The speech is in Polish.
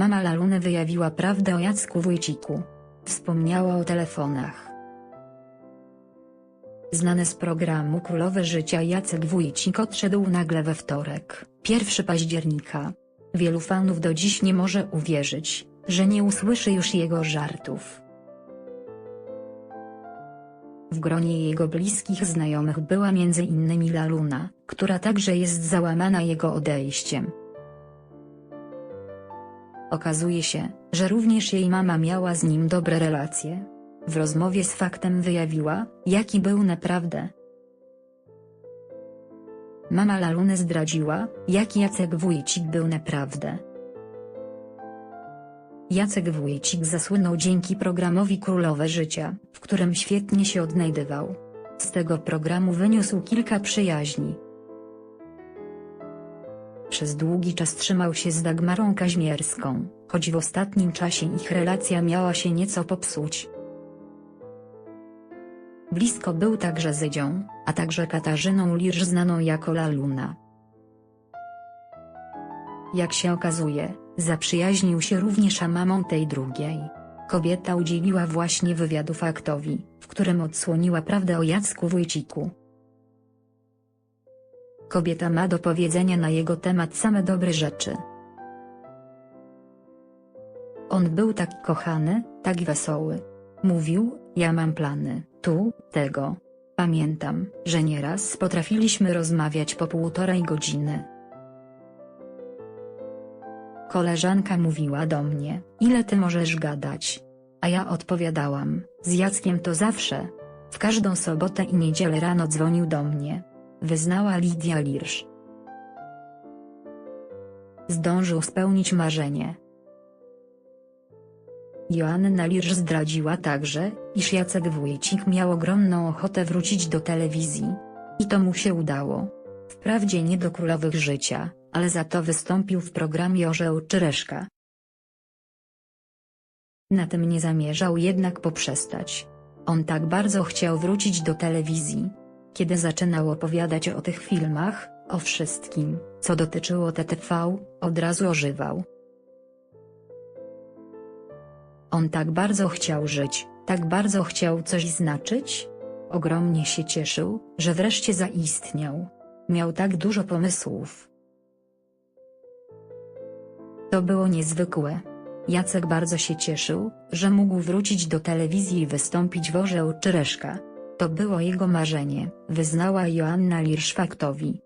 Mama Laluny wyjawiła prawdę o Jacku Wójciku. Wspomniała o telefonach. Znany z programu Królowe Życia Jacek Wójcik odszedł nagle we wtorek, 1 października. Wielu fanów do dziś nie może uwierzyć, że nie usłyszy już jego żartów. W gronie jego bliskich znajomych była m.in. Laluna, która także jest załamana jego odejściem. Okazuje się, że również jej mama miała z nim dobre relacje. W rozmowie z faktem wyjawiła, jaki był naprawdę. Mama Laluny zdradziła, jaki Jacek Wójcik był naprawdę. Jacek Wójcik zasłynął dzięki programowi Królowe Życia, w którym świetnie się odnajdywał. Z tego programu wyniósł kilka przyjaźni. Przez długi czas trzymał się z Dagmarą Kaźmierską, choć w ostatnim czasie ich relacja miała się nieco popsuć. Blisko był także z Edzią, a także Katarzyną Lirsz znaną jako Laluna. Jak się okazuje, zaprzyjaźnił się również mamą tej drugiej. Kobieta udzieliła właśnie wywiadu faktowi, w którym odsłoniła prawdę o Jacku Wójciku. Kobieta ma do powiedzenia na jego temat same dobre rzeczy. On był tak kochany, tak wesoły. Mówił, ja mam plany, tu, tego. Pamiętam, że nieraz potrafiliśmy rozmawiać po półtorej godziny. Koleżanka mówiła do mnie, ile ty możesz gadać? A ja odpowiadałam, z Jackiem to zawsze. W każdą sobotę i niedzielę rano dzwonił do mnie. Wyznała Lidia Lirsz. Zdążył spełnić marzenie. Joanna Lirsz zdradziła także, iż Jacek Wójcik miał ogromną ochotę wrócić do telewizji. I to mu się udało. Wprawdzie nie do królowych życia, ale za to wystąpił w programie Orzeł czy Reszka. Na tym nie zamierzał jednak poprzestać. On tak bardzo chciał wrócić do telewizji. Kiedy zaczynał opowiadać o tych filmach, o wszystkim, co dotyczyło TTV, od razu ożywał. On tak bardzo chciał żyć, tak bardzo chciał coś znaczyć. Ogromnie się cieszył, że wreszcie zaistniał. Miał tak dużo pomysłów. To było niezwykłe. Jacek bardzo się cieszył, że mógł wrócić do telewizji i wystąpić w Orzeł czy Reszka. To było jego marzenie, wyznała Joanna Lirsz faktowi.